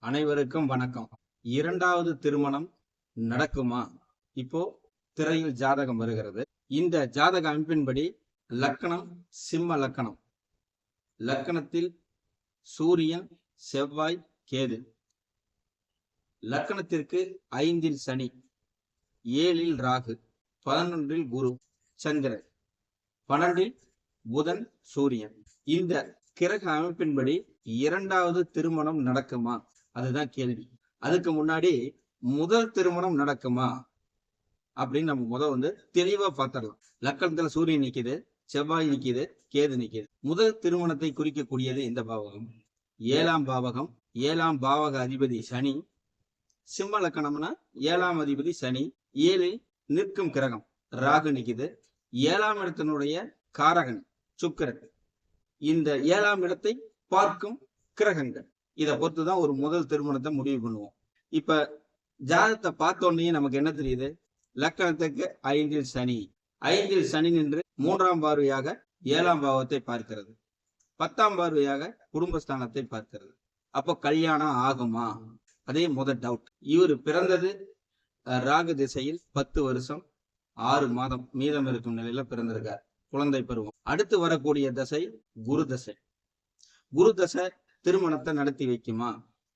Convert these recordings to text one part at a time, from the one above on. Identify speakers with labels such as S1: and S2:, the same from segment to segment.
S1: அனைவருக்கும் வணக்கம். இரண்டாவது திருமணம் நடக்குமா? இப்போ திரையில் ஜாதகம் வருகிறது. இந்த ஜாதக அமைப்பின்படி லக்கணம் சிம்ம லக்கணம். லக்கணத்தில் சூரியன் செவ்வாய் கேது. லக்கணத்திற்கு ஐந்தில் சனி ஏழில் ராகு பதினொன்றில் குரு சந்திரன் பன்னெண்டில் புதன் சூரியன். இந்த கிரக அமைப்பின்படி இரண்டாவது திருமணம் நடக்குமா? அதுதான் கேள்வி. அதுக்கு முன்னாடி முதல் திருமணம் நடக்குமா? அப்படின்னு நம்ம முத வந்து தெளிவா பார்த்துடலாம். லக்கணத்துல சூரியன் நிக்குது செவ்வாய் நிக்குது கேது நிக்குது. முதல் திருமணத்தை குறிக்கக்கூடியது இந்த பாவகம்? ஏழாம் பாவகம். ஏழாம் பாவக அதிபதி சனி. சிம்ம லக்கணம்னா ஏழாம் அதிபதி சனி. ஏழில் நிற்கும் கிரகம். ராகு நிக்குது. ஏழாம் இடத்தினுடைய காரகன் சுக்கரன். இந்த ஏழாம் இடத்தை பார்க்கும் கிரகங்கள். இதை பொறுத்து தான் ஒரு முதல் திருமணத்தை முடிவு பண்ணுவோம். இப்ப ஜாதகத்தை பார்த்த உடனே நமக்கு என்ன தெரியுது? லக்கணத்துக்கு ஐந்தில் சனி. ஐந்தில் சனி நின்று மூன்றாம் பார்வையாக ஏழாம் பாவத்தை பார்க்கிறது. பத்தாம் பார்வையாக குடும்பஸ்தானத்தை பார்க்கிறது. அப்போ கல்யாணம் ஆகுமா? அதே முதல் டவுட் இவர் பிறந்தது ராகு திசையில் பத்து வருஷம் ஆறு மாதம் மீதம் இருக்கும் நிலையில பிறந்திருக்கார். குழந்தை பருவம். அடுத்து வரக்கூடிய தசை குரு தசை. குரு தசை திருமணத்தை நடத்தி வைக்குமா?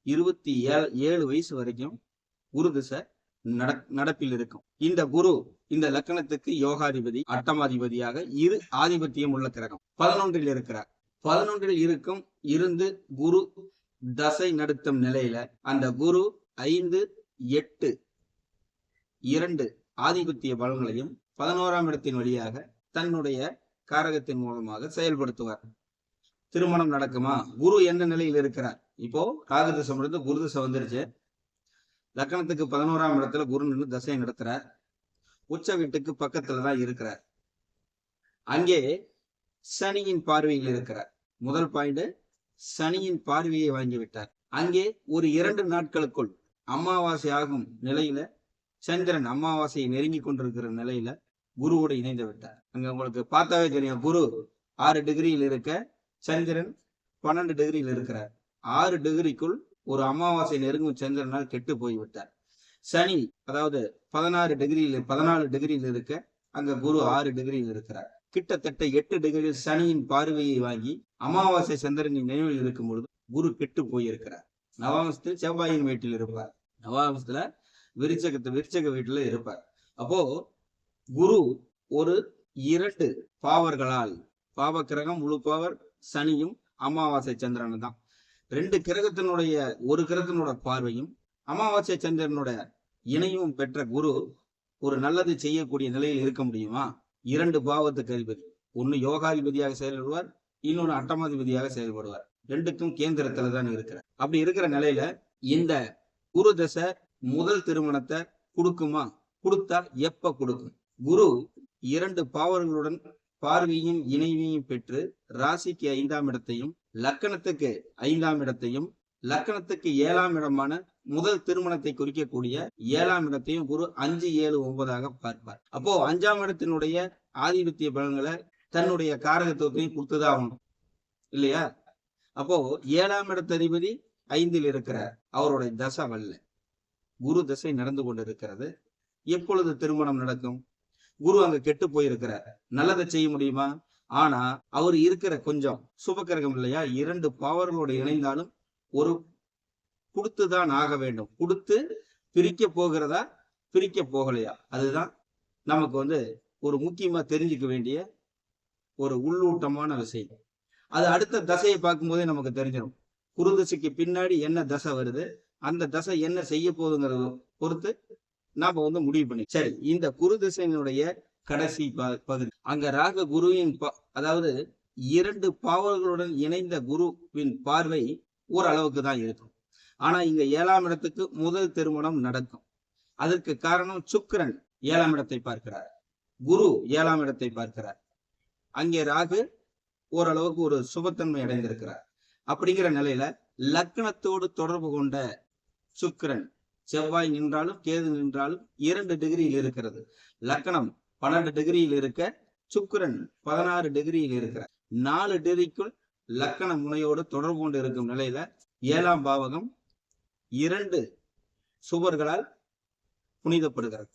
S1: இருபத்தி ஏழு ஏழு வயசு வரைக்கும் குரு திசை நட நடப்பில் இருக்கும். இந்த குரு இந்த லக்கணத்துக்கு யோகாதிபதி அட்டமாதிபதியாக இரு ஆதிபத்தியம் உள்ள கிரகம். பதினொன்றில் இருக்கிறார். பதினொன்றில் இருக்கும் இருந்து குரு தசை நடத்தும் நிலையில அந்த குரு ஐந்து எட்டு இரண்டு ஆதிபத்திய பலன்களையும் பதினோராம் இடத்தின் வழியாக தன்னுடைய காரகத்தின் மூலமாக செயல்படுத்துவார். திருமணம் நடக்குமா? குரு என்ன நிலையில் இருக்கிறார்? இப்போ ராகதசம் இருந்து குரு தசை வந்துருச்சு. லக்கணத்துக்கு பதினோராம் இடத்துல குரு நின்று தசை நடத்துறார். உச்ச வீட்டுக்கு பக்கத்துல தான் இருக்கிறார். அங்கே சனியின் பார்வையில் இருக்கிறார். முதல் பாயிண்ட் சனியின் பார்வையை வாங்கி விட்டார். அங்கே ஒரு இரண்டு நாட்களுக்குள் அமாவாசை ஆகும் நிலையில சந்திரன் அமாவாசையை நெருங்கி கொண்டிருக்கிற நிலையில குருவோடு இணைந்து விட்டார். அங்க உங்களுக்கு பார்த்தாவே தெரியும். குரு ஆறு டிகிரியில் இருக்க சந்திரன் பன்னெண்டு டிகிரியில் இருக்கிறார். ஆறு டிகிரிக்குள் ஒரு அமாவாசை நெருங்கும் சந்திரனால் கெட்டு போய்விட்டார். சனி அதாவது பதினாறு டிகிரியில் பதினாலு டிகிரியில் இருக்க அங்க குரு ஆறு டிகிரியில் இருக்கிறார். கிட்டத்தட்ட எட்டு டிகிரியில் சனியின் பார்வையை வாங்கி அமாவாசை சந்திரனின் நினைவில் இருக்கும் பொழுது குரு கெட்டு போயிருக்கிறார். நவாம்சத்தில் செவ்வாயின் வீட்டில் இருப்பார். நவாம்சத்துல விருச்சகத்து விருச்சக வீட்டுல இருப்பார். அப்போ குரு ஒரு இரண்டு பாவர்களால் பாவ கிரகம் முழு பாவர் சனியும் அமாவாசை சந்திரன் தான் ரெண்டு கிரகத்தினுடைய ஒரு கிரகத்தினோட பார்வையும் அமாவாசை சந்திரனோட இணையும் பெற்ற குரு ஒரு நல்லது செய்யக்கூடிய நிலையில் இருக்க முடியுமா? இரண்டு பாவத்துக்கு அதிபதி ஒன்னு யோகாதிபதியாக செயல்படுவார் இன்னொன்னு அட்டமாதிபதியாக செயல்படுவார். ரெண்டுக்கும் கேந்திரத்துல தான் இருக்கிறார். அப்படி இருக்கிற நிலையில இந்த குரு தசை முதல் திருமணத்தை கொடுக்குமா? கொடுத்தா எப்ப கொடுக்கும்? குரு இரண்டு பாவர்களுடன் பார்வையும் இணைவையும் பெற்று ராசிக்கு ஐந்தாம் இடத்தையும் லக்கணத்துக்கு ஐந்தாம் இடத்தையும் லக்கணத்துக்கு ஏழாம் இடமான முதல் திருமணத்தை குறிக்கக்கூடிய ஏழாம் இடத்தையும் குரு அஞ்சு ஏழு ஒன்பதாக பார்ப்பார். அப்போ அஞ்சாம் இடத்தினுடைய ஆதிபத்திய பலன்களை தன்னுடைய காரகத்துவத்தையும் கொடுத்துதான் ஆகணும். இல்லையா? அப்போ ஏழாம் இடத்த அதிபதி ஐந்தில் இருக்கிறார். அவருடைய தசை வல்ல. குரு தசை நடந்து கொண்டிருக்கிறது. எப்பொழுது திருமணம் நடக்கும்? குரு அங்க கெட்டு போயிருக்கிறார். நல்லதை செய்ய முடியுமா? ஆனா அவர் இருக்கிற கொஞ்சம் சுபக்கிரகம் இல்லையா? இரண்டு பவர்களோடு இணைந்தாலும் ஒரு கொடுத்துதான் ஆக வேண்டும். கொடுத்து பிரிக்க போகிறதா? பிரிக்க போகலையா? அதுதான் நமக்கு வந்து ஒரு முக்கியமா தெரிஞ்சுக்க வேண்டிய ஒரு உள்ளூட்டமான விஷயம். அது அடுத்த தசையை பார்க்கும்போதே நமக்கு தெரிஞ்சிடும். குரு தசைக்கு பின்னாடி என்ன தசை வருது? அந்த தசை என்ன செய்ய போகுதுங்கிறத பொறுத்து நாம வந்து முடிவு பண்ணி சரி இந்த குரு திசையினுடைய கடைசி ப- பகுதி. அங்க ராக குருவின் அதாவது இரண்டு பாவர்களுடன் இணைந்த குருவின் பார்வை ஓரளவுக்கு தான் இருக்கும். ஆனா இங்க ஏழாம் இடத்துக்கு முதல் திருமணம் நடக்கும். அதற்கு காரணம் சுக்கிரன் ஏழாம் இடத்தை பார்க்கிறார். குரு ஏழாம் இடத்தை பார்க்கிறார். அங்கே ராகு ஓரளவுக்கு ஒரு சுபத்தன்மை அடைந்திருக்கிறார். அப்படிங்கிற நிலையில லக்னத்தோடு தொடர்பு கொண்ட சுக்கிரன் செவ்வாய் நின்றாலும் கேது நின்றாலும் இரண்டு டிகிரியில் இருக்கிறது. லக்னம் பன்னெண்டு டிகிரியில் இருக்க சுக்கிரன் பதினாறு டிகிரியில் இருக்கிறார். நாலு டிகிரிக்குள் லக்கண முனையோடு தொடர்பு கொண்டு இருக்கும் நிலையில ஏழாம் பாவகம் இரண்டு சுவர்களால் புனிதப்படுகிறது.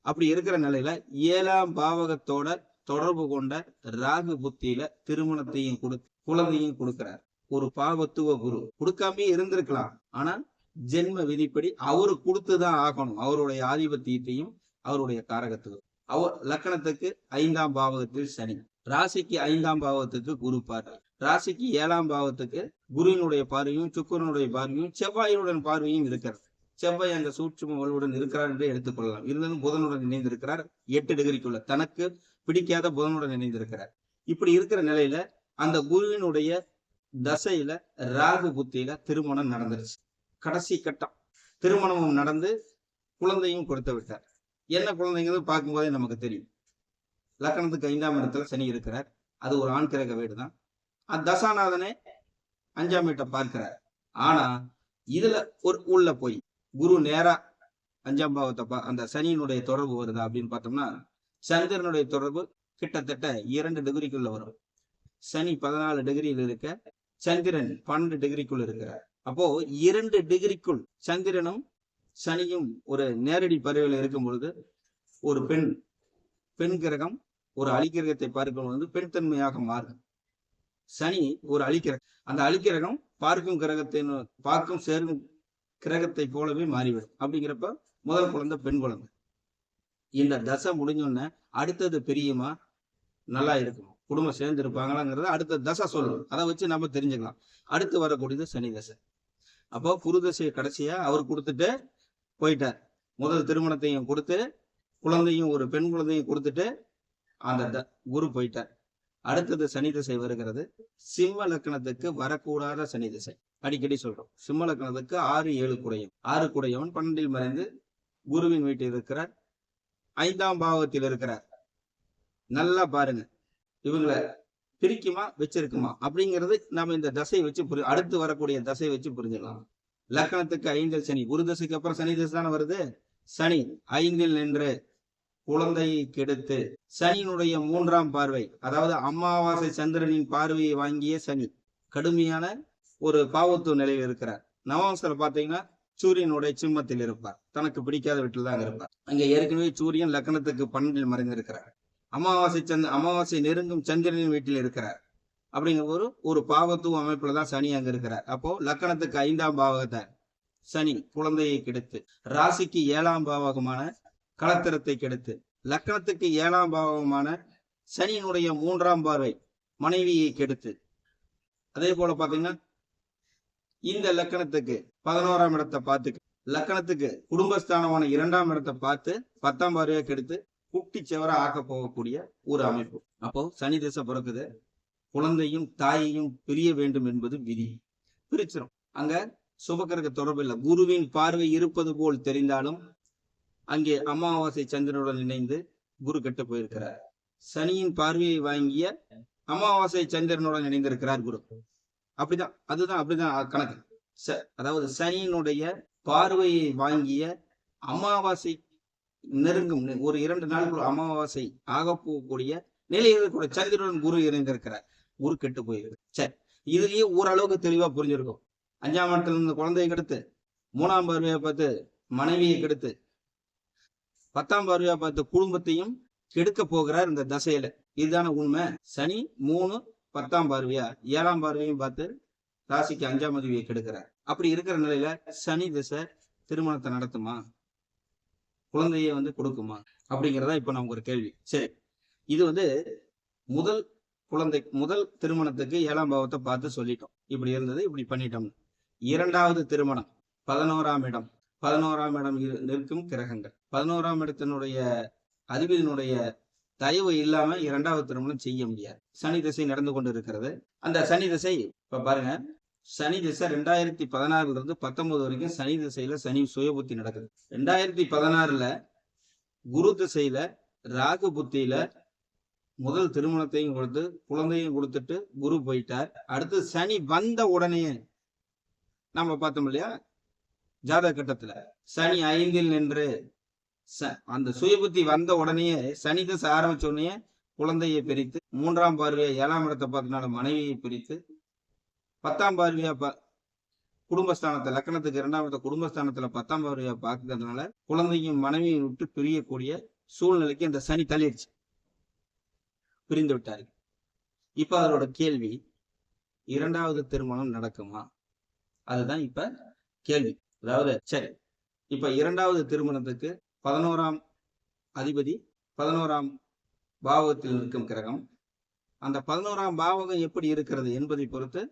S1: அப்படி இருக்கிற நிலையில ஏழாம் பாவகத்தோட தொடர்பு கொண்ட ராகு புத்தியில திருமணத்தையும் கொடு குழந்தையும் கொடுக்கிறார். ஒரு பாவத்துவ குரு. கொடுக்காமயே இருந்திருக்கலாம். ஆனால் ஜென்ம விதிப்படி அவரு கொடுத்துதான் ஆகணும். அவருடைய ஆதிபத்தியத்தையும் அவருடைய காரகத்துவம். அவர் லக்கணத்துக்கு ஐந்தாம் பாவகத்தில் சனி. ராசிக்கு ஐந்தாம் பாவத்துக்கு குரு பார்வை. ராசிக்கு ஏழாம் பாவத்துக்கு குருவினுடைய பார்வையும் சுக்கரனுடைய பார்வையும் செவ்வாயுடன் பார்வையும் இருக்கிறது. செவ்வாய் அந்த சூட்சும வலுவுடன் இருக்கிறார் என்று எடுத்துக்கொள்ளலாம் இருந்தாலும் புதனுடன் இணைந்திருக்கிறார். எட்டு டிகிரிக்குள்ள தனக்கு பிடிக்காத புதனுடன் இணைந்திருக்கிறார். இப்படி இருக்கிற நிலையில அந்த குருவினுடைய தசையில ராகு புத்தியில திருமணம் நடந்துருச்சு. கடைசி கட்டம். திருமணமும் நடந்து குழந்தையும் கொடுத்து விட்டார். என்ன குழந்தைங்கிறது பார்க்கும்போதே நமக்கு தெரியும். லக்கணத்துக்கு ஐந்தாம் இடத்துல சனி இருக்கிறார். அது ஒரு ஆண் கிரக வீடு தான் தசாநாதனே அஞ்சாம் வீட்டை பார்க்கிறார். ஆனா இதுல ஒரு உள்ள போய் குரு நேரா அஞ்சாம் பாவத்தை அந்த சனியினுடைய தொடர்பு வருதா அப்படின்னு பார்த்தோம்னா சந்திரனுடைய தொடர்பு கிட்டத்தட்ட இரண்டு டிகிரிக்குள்ள வரும். சனி பதினாலு டிகிரியில் இருக்க சந்திரன் பன்னெண்டு டிகிரிக்குள்ள இருக்கிறார். அப்போ இரண்டு டிகிரிக்குள் சந்திரனும் சனியும் ஒரு நேரடி பறவையில் இருக்கும் பொழுது ஒரு பெண் பெண் கிரகம் ஒரு அழிக்கிரகத்தை பார்க்கும் பொழுது பெண் தன்மையாக மாறும். சனி ஒரு அலிக்கிரகம் அந்த அழிக்கிரகம் பார்க்கும் கிரகத்தை பார்க்கும் சேரும் கிரகத்தை போலவே மாறிவிடும். அப்படிங்கிறப்ப முதல் குழந்தை பெண் குழந்தை. இந்த தசை முடிஞ்சோடனே அடுத்தது பெரியமா நல்லா இருக்கும் குடும்பம் சேர்ந்து இருப்பாங்களாங்கிறத அடுத்த தசை சொல்லும். அதை வச்சு நம்ம தெரிஞ்சுக்கலாம். அடுத்து வரக்கூடியது சனி தசை. அப்போ குரு தசையை கடைசியா அவர் கொடுத்துட்டு போயிட்டார். முதல் திருமணத்தையும் கொடுத்து குழந்தையும் ஒரு பெண் குழந்தையும் கொடுத்துட்டு அந்த குரு போயிட்டார். அடுத்தது சனி திசை வருகிறது. சிம்ம லக்கணத்துக்கு வரக்கூடாத சனி திசை. அடிக்கடி சொல்றோம். சிம்ம லக்கணத்துக்கு ஆறு ஏழு குடையும். ஆறு குடையவன் பன்னெண்டில் மறைந்து குருவின் வீட்டில் இருக்கிறார். ஐந்தாம் பாவத்தில் இருக்கிறார். நல்லா பாருங்க. இவங்களை பிரிக்குமா வச்சிருக்குமா? அப்படிங்கிறது நம்ம இந்த தசையை வச்சு புரி அடுத்து வரக்கூடிய தசையை வச்சு புரிஞ்சிடலாம் லக்கணத்துக்கு ஐந்தில் சனி குரு தசைக்கு அப்புறம் சனி தசை தானே வருது? சனி ஐந்தில் நின்று குழந்தையை கெடுத்து சனியினுடைய மூன்றாம் பார்வை அதாவது அமாவாசை சந்திரனின் பார்வையை வாங்கிய சனி கடுமையான ஒரு பாவத்துவ நிலையில் இருக்கிறார். நவாம்சத்துல பாத்தீங்கன்னா சூரியனுடைய சிம்மத்தில் இருப்பார். தனக்கு பிடிக்காத வீட்டில் தான் இருப்பார். அங்க ஏற்கனவே சூரியன் லக்னத்துக்கு பன்னெண்டில் மறைந்திருக்கிறார். அமாவாசை சந்த் அமாவாசை நெருங்கும் சந்திரனின் வீட்டில் இருக்கிறார். அப்படிங்கிற ஒரு ஒரு பாவத்துவ அமைப்புல தான் சனி அங்க இருக்கிறார். அப்போ லக்கணத்துக்கு ஐந்தாம் பாவகத்தை சனி குழந்தையை கெடுத்து ராசிக்கு ஏழாம் பாவகமான களத்திரத்தை கெடுத்து லக்கணத்துக்கு ஏழாம் பாவகமான சனியினுடைய மூன்றாம் பார்வை மனைவியை கெடுத்து. அதே போல பாத்தீங்கன்னா இந்த லக்கணத்துக்கு பதினோராம் இடத்தை பார்த்து லக்கணத்துக்கு குடும்பஸ்தானமான இரண்டாம் இடத்தை பார்த்து பத்தாம் பார்வையை கெடுத்து குட்டி செவர ஆக்க போகக்கூடிய ஒரு அமைப்பு. அப்போ சனி திசை பிறக்குது. குழந்தையும் தாயையும் பிரிய வேண்டும் என்பது விதி. பிரிச்சிரும். அங்க சுபக்கரக தொடர்பு இல்லை. குருவின் பார்வை இருப்பது போல் தெரிந்தாலும் அங்கே அமாவாசை சந்திரனுடன் இணைந்து குரு கெட்டு போயிருக்கிறார். சனியின் பார்வையை வாங்கிய அமாவாசை சந்திரனுடன் இணைந்திருக்கிறார் குரு. அப்படிதான். அதுதான் அப்படிதான் கணக்கு. ச- அதாவது சனியினுடைய பார்வையை வாங்கிய அமாவாசை நெருங்கும். ஒரு இரண்டு நாளுக்குள்ள அமாவாசை ஆக போகக்கூடிய நிலையில் கூட சந்திரன் குரு இணைந்திருக்கிறார். குரு கெட்டு போயிருக்கு சரி இதுலயே ஓரளவுக்கு தெளிவா புரிஞ்சிருக்கும். அஞ்சாம் இடத்துல இருந்து குழந்தையை கெடுத்து மூணாம் பார்வையை பார்த்து மனைவியை கெடுத்து பத்தாம் பார்வையா பார்த்து குடும்பத்தையும் கெடுக்க போகிறார் இந்த தசையில. இதுதான உண்மை? சனி மூணு பத்தாம் பார்வையா? ஏழாம் பார்வையும் பார்த்து ராசிக்கு அஞ்சாம் அதிவியை கெடுக்கிறார். அப்படி இருக்கிற நிலையில சனி திசை திருமணத்தை நடத்துமா? குழந்தையை வந்து கொடுக்குமா? அப்படிங்கிறதா இப்போ நமக்கு ஒரு கேள்வி. சரி. இது வந்து முதல் குழந்தை முதல் திருமணத்துக்கு ஏழாம் பாவத்தை பார்த்து சொல்லிட்டோம். இப்படி இருந்தது இப்படி பண்ணிட்டோம் இரண்டாவது திருமணம் பதினோராம் இடம். பதினோராம் இடம் இரு- நிற்கும் கிரகங்கள். பதினோராம் இடத்தினுடைய அதிபதியினுடைய தயவு இல்லாம இரண்டாவது திருமணம் செய்ய முடியாது. சனி திசை நடந்து கொண்டு இருக்கிறது. அந்த சனி திசை இப்ப பாருங்க சனி திசை ரெண்டாயிரத்தி பதினாறுல இருந்து பத்தொன்பது வரைக்கும் சனி திசையில சனி சுயபுத்தி நடக்குது. ரெண்டாயிரத்தி பதினாறுல குரு திசையில ராகு புத்தியில முதல் திருமணத்தையும் கொடுத்து குழந்தையும் கொடுத்துட்டு குரு போயிட்டார். அடுத்து சனி வந்த உடனே நம்ம பார்த்தோம் இல்லையா? ஜாதக கட்டத்துல சனி ஐந்தில் நின்று ச- அந்த சுயபுத்தி வந்த உடனே சனி திசை ஆரம்பிச்ச உடனே குழந்தையை பிரித்து மூன்றாம் பார்வையை ஏழாம் இடத்தை பார்த்தனால மனைவியை பிரித்து பத்தாம் பார்வையா பா குடும்பஸ்தானத்தை லக்கணத்துக்கு இரண்டாவது குடும்பஸ்தானத்துல பத்தாம் பார்வையா பார்க்கறதுனால குழந்தையும் மனைவியும் விட்டு பிரியக்கூடிய சூழ்நிலைக்கு அந்த சனி தள்ளிடுச்சு. பிரிந்து விட்டாரு. இப்ப அவரோட கேள்வி இரண்டாவது திருமணம் நடக்குமா? அதுதான் இப்ப கேள்வி. அதாவது சரி இப்ப இரண்டாவது திருமணத்துக்கு பதினோராம் அதிபதி பதினோராம் பாவகத்தில் இருக்கும் கிரகம். அந்த பதினோராம் பாவகம் எப்படி இருக்கிறது என்பதை பொறுத்து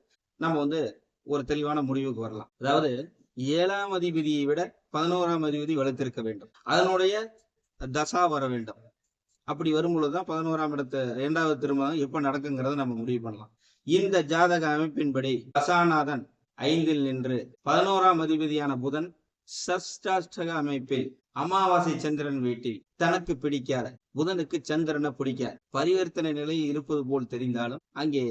S1: நம்ம வந்து ஒரு தெளிவான முடிவுக்கு வரலாம். அதாவது ஏழாம் அதிபதியை விட பதினோராம் அதிபதி வலுத்திருக்க வேண்டும். அதனுடைய தசா வர வேண்டும். அப்படி வரும்பொழுது தான் பதினோராம் இடத்து இரண்டாவது திருமணம் எப்ப நடக்குங்கிறத நம்ம முடிவு பண்ணலாம். இந்த ஜாதக அமைப்பின்படி தசாநாதன் ஐந்தில் நின்று பதினோராம் அதிபதியான புதன் சஷ்டாஷ்டக அமைப்பில் அமாவாசை சந்திரன் வீட்டில் தனக்கு பிடிக்காத புதனுக்கு சந்திரனை பிடிக்காத பரிவர்த்தனை நிலையில் இருப்பது போல் தெரிந்தாலும் அங்கே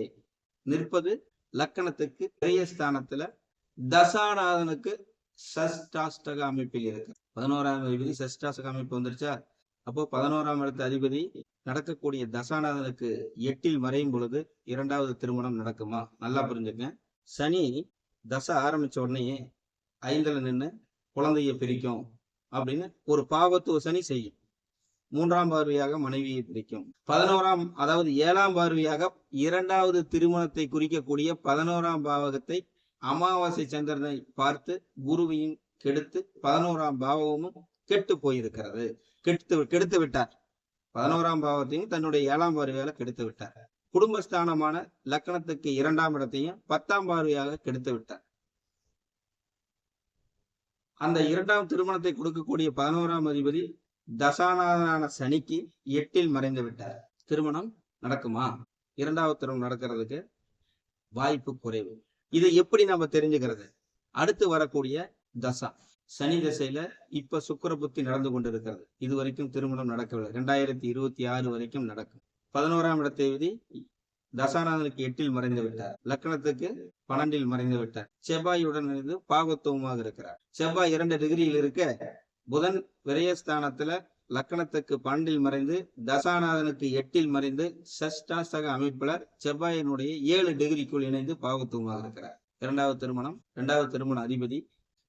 S1: நிற்பது லக்கணத்துக்கு பெரிய ஸ்தானத்துல தசாநாதனுக்கு சஷ்டாஷ்டக அமைப்பில் இருக்கு. பதினோராம் அதிபதி சஷ்டாஷ்டக அமைப்பு வந்துருச்சா? அப்போ பதினோராம் இடத்து அதிபதி நடக்கக்கூடிய தசாநாதனுக்கு எட்டில் மறையும் பொழுது இரண்டாவது திருமணம் நடக்குமா? நல்லா புரிஞ்சுங்க. சனி தசை ஆரம்பிச்ச உடனே ஐந்துல நின்று குழந்தைய பிரிக்கும் அப்படின்னு ஒரு பாவத்துவ சனி செய்யும். மூன்றாம் பார்வையாக மனைவியை பிரிக்கும். பதினோராம் அதாவது ஏழாம் பார்வையாக இரண்டாவது திருமணத்தை குறிக்கக்கூடிய பதினோராம் பாவகத்தை அமாவாசை சந்திரனை பார்த்து குருவையும் கெடுத்து பதினோராம் பாவகமும் கெட்டு போயிருக்கிறது. கெடுத்து கெடுத்து விட்டார். பதினோராம் பாவத்தையும் தன்னுடைய ஏழாம் பார்வையால கெடுத்து விட்டார். குடும்பஸ்தானமான லக்கணத்துக்கு இரண்டாம் இடத்தையும் பத்தாம் பார்வையாக கெடுத்து விட்டார். அந்த இரண்டாம் திருமணத்தை கொடுக்கக்கூடிய பதினோராம் அதிபதி தசாநாதனான சனிக்கு எட்டில் மறைந்து விட்டார். திருமணம் நடக்குமா? இரண்டாவது திருமணம் நடக்கிறதுக்கு வாய்ப்பு குறைவு. இதை எப்படி நம்ம தெரிஞ்சுக்கிறது? அடுத்து வரக்கூடிய தசா. சனி திசையில இப்ப சுக்கர புத்தி நடந்து கொண்டிருக்கிறது. இது வரைக்கும் திருமணம் நடக்கவில்லை. ரெண்டாயிரத்தி இருபத்தி ஆறு வரைக்கும் நடக்கும். பதினோராம் இடத்தை தசாநாதனுக்கு எட்டில் மறைந்து விட்டார். லக்கணத்துக்கு பன்னெண்டில் மறைந்து விட்டார். செவ்வாயுடன் இருந்து பாகத்துவமாக இருக்கிறார். செவ்வாய் இரண்டு டிகிரியில் இருக்க புதன் விரயஸ்தானத்துல லக்கணத்துக்கு பன்னெண்டில் மறைந்து தசாநாதனுக்கு எட்டில் மறைந்து சஷ்டாசக அமைப்புல செவ்வாயினுடைய ஏழு டிகிரிக்குள் இணைந்து பாவத்துவமாக இருக்கிறார். இரண்டாவது திருமணம் இரண்டாவது திருமண அதிபதி.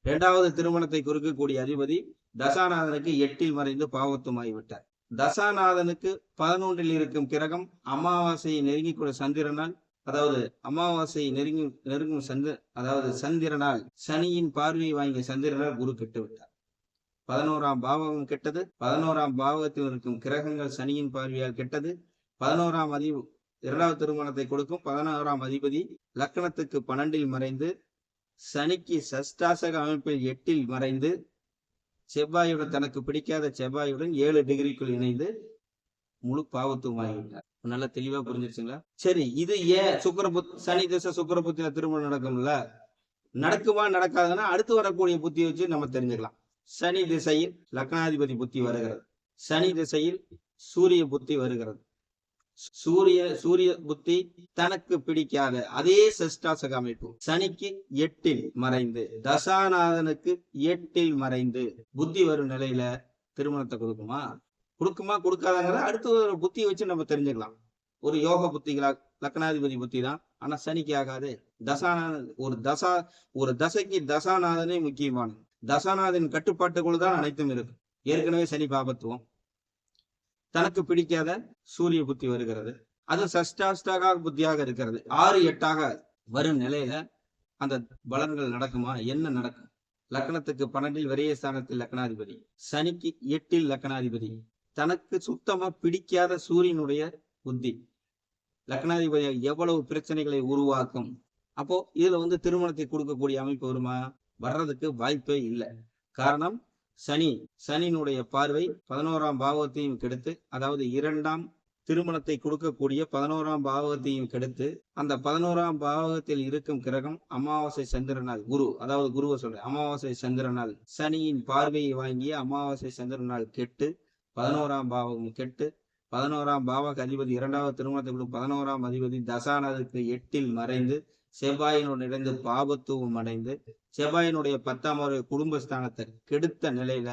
S1: இரண்டாவது திருமணத்தை குறிக்கக்கூடிய அதிபதி தசாநாதனுக்கு எட்டில் மறைந்து பாவத்துமாகி விட்டார். தசாநாதனுக்கு பதினொன்றில் இருக்கும் கிரகம் அமாவாசையை நெருங்கி கூட சந்திரனால் அதாவது அமாவாசையை நெருங்கி நெருங்கும் சந்திர அதாவது சந்திரனால் சனியின் பார்வையை வாங்கிய சந்திரனால் குரு கெட்டுவிட்டார். பதினோராம் பாவகம் கெட்டது பதினோராம் பாவகத்தில் இருக்கும் கிரகங்கள் சனியின் பார்வையால் கெட்டது பதினோராம் அதி இரண்டாவது திருமணத்தை கொடுக்கும் பதினோராம் அதிபதி லக்கணத்துக்கு பன்னெண்டில் மறைந்து சனிக்கு சஷ்டாசக அமைப்பில் எட்டில் மறைந்து செவ்வாயுடன் தனக்கு பிடிக்காத செவ்வாயுடன் ஏழு டிகிரிக்குள் இணைந்து முழு பாவத்துவம் ஆகிவிட்டார் நல்லா தெளிவா புரிஞ்சிருச்சுங்களா? சரி இது ஏன் சுக்கரபுத் சனி திசை சுக்கரபுத்தின திருமணம் நடக்கும்ல? நடக்குமா நடக்காதுன்னா அடுத்து வரக்கூடிய புத்தி வச்சு நம்ம தெரிஞ்சுக்கலாம். சனி திசையில் லக்னாதிபதி புத்தி வருகிறது. சனி திசையில் சூரிய புத்தி வருகிறது. சூரிய சூரிய புத்தி தனக்கு பிடிக்காத அதே சஷ்டாசக அமைப்பு. சனிக்கு எட்டில் மறைந்து தசாநாதனுக்கு எட்டில் மறைந்து புத்தி வரும் நிலையில திருமணத்தை கொடுக்குமா? கொடுக்குமா கொடுக்காதங்கிறத அடுத்து ஒரு புத்தியை வச்சு நம்ம தெரிஞ்சுக்கலாம். ஒரு யோக புத்திகளா லக்னாதிபதி புத்தி தான் ஆனா சனிக்கு ஆகாது. தசாநாதன் ஒரு தசா ஒரு தசைக்கு தசாநாதனே முக்கியமானது. தசாநாதன் கட்டுப்பாட்டுக்குள் தான் அனைத்தும் இருக்கு. ஏற்கனவே சனி பாபத்துவம். தனக்கு பிடிக்காத சூரிய புத்தி வருகிறது. அது சஷ்டாஷ்டாக புத்தியாக இருக்கிறது. ஆறு எட்டாக வரும் நிலையில அந்த பலன்கள் நடக்குமா? என்ன நடக்கும்? லக்னத்துக்கு பன்னெண்டில் விரைய ஸ்தானத்தில் லக்னாதிபதி. சனிக்கு எட்டில் லக்னாதிபதி. தனக்கு சுத்தமா பிடிக்காத சூரியனுடைய புத்தி. லக்னாதிபதி எவ்வளவு பிரச்சனைகளை உருவாக்கும்? அப்போ இதுல வந்து திருமணத்தை கொடுக்கக்கூடிய அமைப்பு வருமா? வர்றதுக்கு வாய்ப்பே இல்லை. காரணம் சனி. சனியினுடைய பார்வை பதினோராம் பாவத்தையும் கெடுத்து அதாவது இரண்டாம் திருமணத்தை கொடுக்கக்கூடிய பதினோராம் பாவகத்தையும் கெடுத்து அந்த பதினோராம் பாவகத்தில் இருக்கும் கிரகம் அமாவாசை சந்திரனால் குரு அதாவது குருவை சொல்றேன் அமாவாசை சந்திரனால் சனியின் பார்வையை வாங்கிய அமாவாசை சந்திரனால் கெட்டு பதினோராம் பாவகம் கெட்டு பதினோராம் பாவக அதிபதி இரண்டாவது திருமணத்தை பதினோராம் அதிபதி தசானதுக்கு எட்டில் மறைந்து செவ்வாயினுடன் இணைந்து பாபத்துவம் அடைந்து செவ்வாயினுடைய பத்தாம் வருட குடும்பஸ்தானத்தை கெடுத்த நிலையில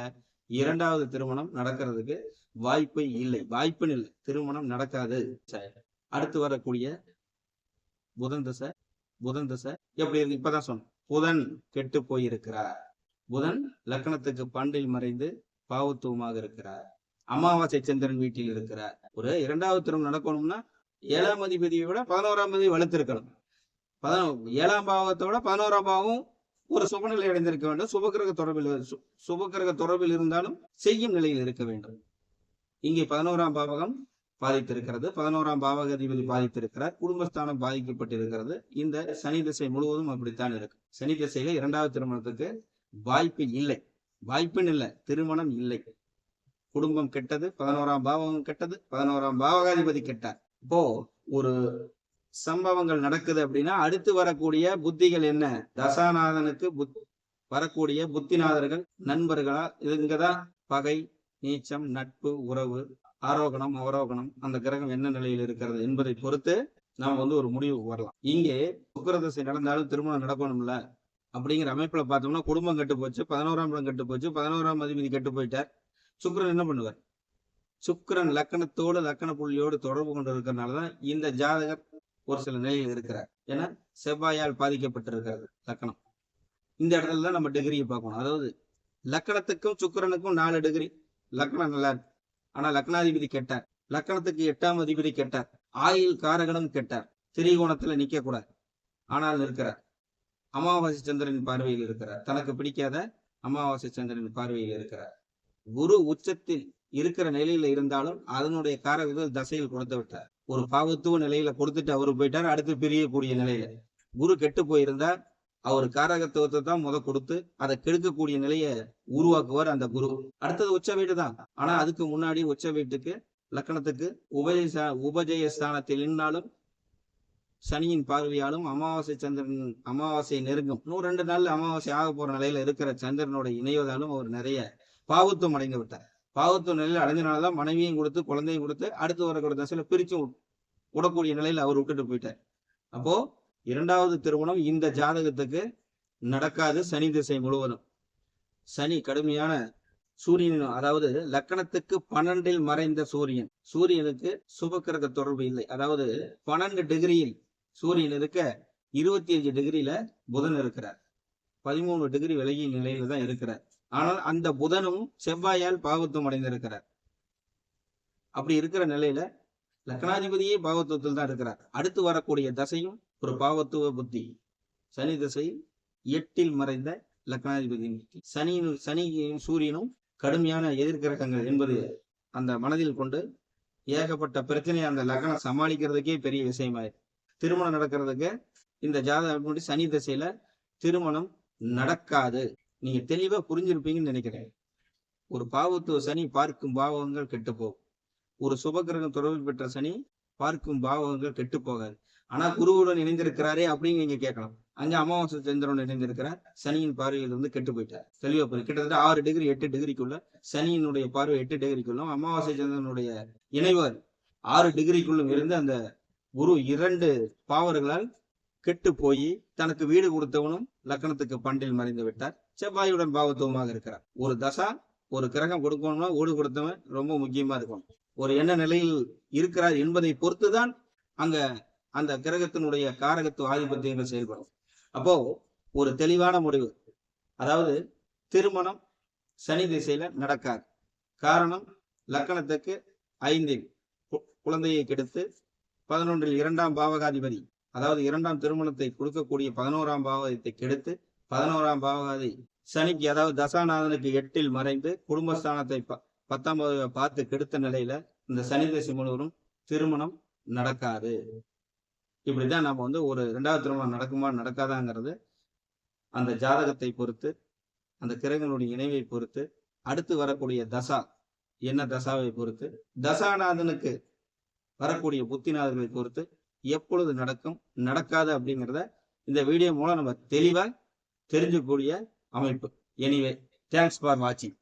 S1: இரண்டாவது திருமணம் நடக்கிறதுக்கு வாய்ப்பு இல்லை. வாய்ப்பு இல்லை. திருமணம் நடக்காது. அடுத்து வரக்கூடிய புதன் தசை புதன் தசை எப்படி இருக்கு? இப்பதான் சொன்னேன். புதன் கெட்டு போயிருக்கிறார். புதன் லக்னத்துக்கு பண்டில் மறைந்து பாவத்துவமாக இருக்கிறார். அமாவாசை சந்திரன் வீட்டில் இருக்கிறார். ஒரு இரண்டாவது திருமணம் நடக்கணும்னா ஏழாம் அதிபதியை விட பதினோராம் அதிபதி வலுத்திருக்கணும் பதினோ ஏழாம் பாவத்தோட பதினோராம் பாவம் ஒரு சுபநிலை அடைந்திருக்க வேண்டும். சுபகிரக தொடர்பில் சு- சுபகிரக தொடர்பில் இருந்தாலும் செய்யும் நிலையில் இருக்க வேண்டும். இங்கே பதினோராம் பாவகம் பாதித்திருக்கிறது. பதினோராம் பாவக அதிபதி பாதித்திருக்கிறார். குடும்பஸ்தானம் பாதிக்கப்பட்டிருக்கிறது. இந்த சனி திசை முழுவதும் அப்படித்தான் இருக்கு. சனி திசையில இரண்டாவது திருமணத்துக்கு வாய்ப்பு இல்லை. வாய்ப்புன்னு இல்லை திருமணம் இல்லை. குடும்பம் கெட்டது பதினோராம் பாவகம் கெட்டது பதினோராம் பாவகாதிபதி கெட்டார். இப்போ ஒரு சம்பவங்கள் நடக்குது அப்படின்னா அடுத்து வரக்கூடிய புத்திகள் என்ன? தசாநாதனுக்கு புத் வரக்கூடிய புத்திநாதர்கள் நண்பர்களா? இதுங்கதான் பகை நீச்சம் நட்பு உறவு ஆரோகணம் அவரோகணம் அந்த கிரகம் என்ன நிலையில் இருக்கிறது என்பதை பொறுத்து நாம் வந்து ஒரு முடிவுக்கு வரலாம். இங்கே சுக்கரதசை நடந்தாலும் திருமணம் நடக்கணும்ல? அப்படிங்கிற அமைப்புல பார்த்தோம்னா குடும்பம் கெட்டு போச்சு பதினோராம் இடம் கெட்டு போச்சு பதினோராம் அதிபதி கெட்டு போயிட்டார். சுக்கிரன் என்ன பண்ணுவார்? சுக்கிரன் லக்கணத்தோடு லக்கண புள்ளியோடு தொடர்பு கொண்டு இருக்கிறனாலதான் இந்த ஜாதகர் ஒரு சில நிலையில் இருக்கிறார். ஏன்னா செவ்வாயால் பாதிக்கப்பட்டிருக்கிறது லக்கணம். இந்த இடத்துல தான் நம்ம டிகிரியை பார்க்கணும். அதாவது லக்கணத்துக்கும் சுக்கிரனுக்கும் நாலு டிகிரி லக்கணம் நல்லா இருக்கு. ஆனா லக்னாதிபதி கெட்டார். லக்கணத்துக்கு எட்டாம் அதிபதி கெட்டார். ஆயில் காரகனும் கெட்டார். திரிகோணத்துல நிக்க கூடாது ஆனால் இருக்கிறார் அமாவாசை சந்திரன் பார்வையில் இருக்கிறார். தனக்கு பிடிக்காத அமாவாசை சந்திரன் பார்வையில் இருக்கிறார். குரு உச்சத்தில் இருக்கிற நிலையில இருந்தாலும் அதனுடைய காரகங்கள் தசையில் கொடுத்து விட்டார். ஒரு பாவத்துவ நிலையில கொடுத்துட்டு அவரு போயிட்டார். அடுத்து பிரியக்கூடிய நிலையில குரு கெட்டு போயிருந்தா அவர் காரகத்துவத்தை தான் முத கொடுத்து அதை கெடுக்கக்கூடிய நிலையை உருவாக்குவார் அந்த குரு. அடுத்தது உச்ச வீடு தான். ஆனா அதுக்கு முன்னாடி உச்ச வீட்டுக்கு லக்கணத்துக்கு உபஜய உபஜய ஸ்தானத்தில் நின்னாலும் சனியின் பார்வையாலும் அமாவாசை சந்திரன் அமாவாசை நெருங்கும். இன்னும் ரெண்டு நாள்ல அமாவாசை ஆக போற நிலையில இருக்கிற சந்திரனோட இணைவதாலும் அவர் நிறைய பாவத்துவம் அடைந்து விட்டார். பாவத்துவ நிலையில அடைஞ்சனாலதான் மனைவியும் கொடுத்து குழந்தையும் கொடுத்து அடுத்து வரக்கூடிய தசையில பிரிச்சு விடக்கூடிய நிலையில அவர் விட்டுட்டு போயிட்டார். அப்போ இரண்டாவது திருமணம் இந்த ஜாதகத்துக்கு நடக்காது. சனி திசை முழுவதும். சனி கடுமையான சூரியனும் அதாவது லக்கணத்துக்கு பன்னெண்டில் மறைந்த சூரியன். சூரியனுக்கு சுபக்கிரக தொடர்பு இல்லை. அதாவது பன்னெண்டு டிகிரியில் சூரியன் இருக்க இருபத்தி அஞ்சு டிகிரியில புதன் இருக்கிறார். பதிமூணு டிகிரி விலகிய நிலையில தான் இருக்கிறார். ஆனால் அந்த புதனும் செவ்வாயால் பாவத்துவம் அடைந்திருக்கிறார். அப்படி இருக்கிற நிலையில லக்னாதிபதியே பாவத்துவத்தில் தான் இருக்கிறார். அடுத்து வரக்கூடிய தசையும் ஒரு பாவத்துவ புத்தி. சனி தசை எட்டில் மறைந்த லக்னாதிபதி. சனியின் சனியும் சூரியனும் கடுமையான எதிர்கிரகங்கள் என்பது அந்த மனதில் கொண்டு ஏகப்பட்ட பிரச்சனையை அந்த லக்னம் சமாளிக்கிறதுக்கே பெரிய விஷயமாயிரு திருமணம் நடக்கிறதுக்கு இந்த ஜாதகம் முன்னாடி சனி திசையில திருமணம் நடக்காது. நீங்க தெளிவா புரிஞ்சிருப்பீங்கன்னு நினைக்கிறேன். ஒரு பாவத்துவ சனி பார்க்கும் பாவகங்கள் கெட்டு போகும் ஒரு சுபகிரகம் தொடர்பு பெற்ற சனி பார்க்கும் பாவகங்கள் கெட்டு போகாது ஆனா குருவுடன் இணைந்திருக்கிறாரே அப்படின்னு நீங்க கேட்கலாம். அங்க அமாவாசை சந்திரன் இணைந்திருக்கிறார். சனியின் பார்வையில் இருந்து கெட்டு போயிட்டார். தெளிவா போய் கிட்டத்தட்ட ஆறு டிகிரி எட்டு டிகிரிக்குள்ள சனியினுடைய பார்வை எட்டு டிகிரிக்குள்ளும் அமாவாசை சந்திரனுடைய இணைவர். ஆறு டிகிரிக்குள்ளும் இருந்து அந்த குரு இரண்டு பாவர்களால் கெட்டு போய் தனக்கு வீடு கொடுத்தவனும் லக்கணத்துக்கு பண்டில் மறைந்து விட்டார். செவ்வாயுடன் பாவத்துவமாக இருக்கிறார். ஒரு தசா ஒரு கிரகம் கொடுக்கணும்னா ஓடு கொடுத்தவன் ரொம்ப முக்கியமா இருக்கும் ஒரு என்ன நிலையில் இருக்கிறார் என்பதை பொறுத்துதான் அங்க அந்த கிரகத்தினுடைய காரகத்துவ ஆதிபத்தியங்கள் செயல்படும். அப்போ ஒரு தெளிவான முடிவு. அதாவது திருமணம் சனி திசையில நடக்காது. காரணம் லக்கணத்துக்கு ஐந்தில் கு- குழந்தையை கெடுத்து பதினொன்றில் இரண்டாம் பாவகாதிபதி அதாவது இரண்டாம் திருமணத்தை கொடுக்கக்கூடிய பதினோராம் பாவகத்தை கெடுத்து பதினோராம் பாவகாதி. சனிக்கு அதாவது தசாநாதனுக்கு எட்டில் மறைந்து குடும்பஸ்தானத்தை ப- பத்தாம் பார்த்து கெடுத்த நிலையில இந்த சனி தசை முழுவதும் திருமணம் நடக்காது. இப்படிதான் நம்ம வந்து ஒரு ரெண்டாவது திருமணம் நடக்குமா நடக்காதாங்கிறது அந்த ஜாதகத்தை பொறுத்து அந்த கிரகங்களுடைய இணைவை பொறுத்து அடுத்து வரக்கூடிய தசா என்ன தசாவை பொறுத்து தசாநாதனுக்கு வரக்கூடிய புத்திநாதர்களை பொறுத்து எப்பொழுது நடக்கும் நடக்காது அப்படிங்கிறத இந்த வீடியோ மூலம் நம்ம தெளிவா தெரிஞ்சக்கூடிய அமைப்பு. எனிவே தேங்க்ஸ் ஃபார் வாட்சிங்